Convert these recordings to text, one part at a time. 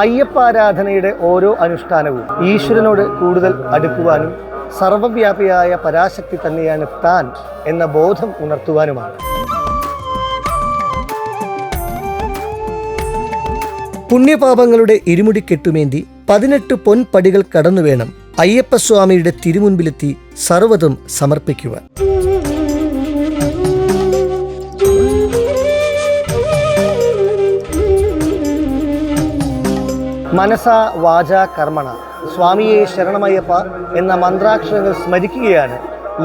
അയ്യപ്പാരാധനയുടെ ഓരോ അനുഷ്ഠാനവും ഈശ്വരനോട് കൂടുതൽ അടുക്കുവാനും സർവവ്യാപിയായ പരാശക്തി തന്നെയാണ് താൻ എന്ന ബോധം ഉണർത്തുവാനുമാണ്. പുണ്യപാപങ്ങളുടെ ഇരുമുടി കെട്ടുമേന്തി പതിനെട്ട് പൊൻപടികൾ കടന്നു വേണം അയ്യപ്പസ്വാമിയുടെ തിരുമുൻപിലെത്തി സർവതും സമർപ്പിക്കുവാൻ. മനസ വാച കർമ്മണ. സ്വാമിയെ ശരണമയ്യപ്പ എന്ന മന്ത്രാക്ഷരങ്ങൾ സ്മരിക്കുകയാണ്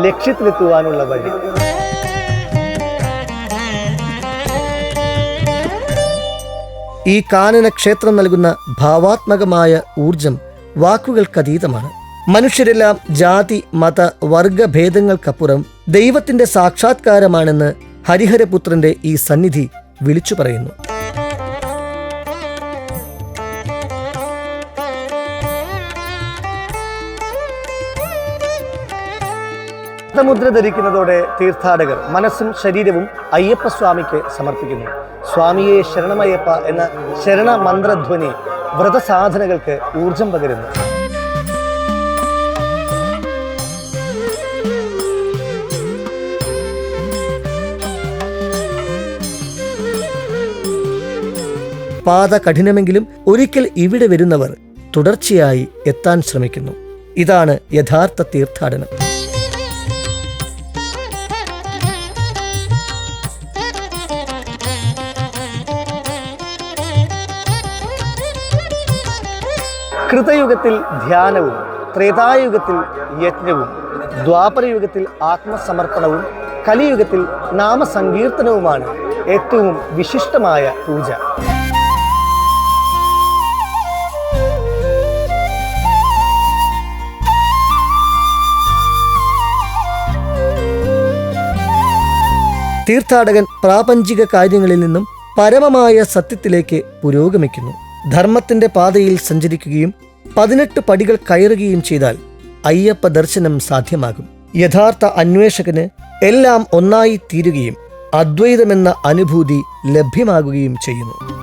ലക്ഷ്യത്തിലെത്തുവാനുള്ള വഴി. ഈ കാനന ക്ഷേത്രം നൽകുന്ന ഭാവാത്മകമായ ഊർജം വാക്കുകൾക്കതീതമാണ്. മനുഷ്യരെല്ലാം ജാതി മത വർഗഭേദങ്ങൾക്കപ്പുറം ദൈവത്തിന്റെ സാക്ഷാത്കാരമാണെന്ന് ഹരിഹരപുത്രന്റെ ഈ സന്നിധി വിളിച്ചു പറയുന്നു. മുദ്ര ധരിക്കുന്നതോടെ തീർത്ഥാടകർ മനസ്സും ശരീരവും അയ്യപ്പ അയ്യപ്പസ്വാമിക്ക് സമർപ്പിക്കുന്നു. സ്വാമിയെ ശരണമയ്യപ്പ എന്ന ശരണമന്ത്രധ്വനി വ്രതസാധനകൾക്ക് ഊർജം പകരുന്നു. പാത കഠിനമെങ്കിലും ഒരിക്കൽ ഇവിടെ വരുന്നവർ തുടർച്ചയായി എത്താൻ ശ്രമിക്കുന്നു. ഇതാണ് യഥാർത്ഥ തീർത്ഥാടനം. കൃതയുഗത്തിൽ ധ്യാനവും ത്രേതായുഗത്തിൽ യജ്ഞവും ദ്വാപരയുഗത്തിൽ ആത്മസമർപ്പണവും കലിയുഗത്തിൽ നാമസങ്കീർത്തനവുമാണ് ഏറ്റവും വിശിഷ്ടമായ പൂജ. തീർത്ഥാടകൻ പ്രാപഞ്ചിക കാര്യങ്ങളിൽ നിന്നും പരമമായ സത്യത്തിലേക്ക് പുരോഗമിക്കുന്നു. ധർമ്മത്തിന്റെ പാതയിൽ സഞ്ചരിക്കുകയും പതിനെട്ട് പടികൾ കയറുകയും ചെയ്താൽ അയ്യപ്പ ദർശനം സാധ്യമാകും. യഥാർത്ഥ അന്വേഷകന് എല്ലാം ഒന്നായി തീരുകയും അദ്വൈതമെന്ന അനുഭൂതി ലഭ്യമാകുകയും ചെയ്യുന്നു.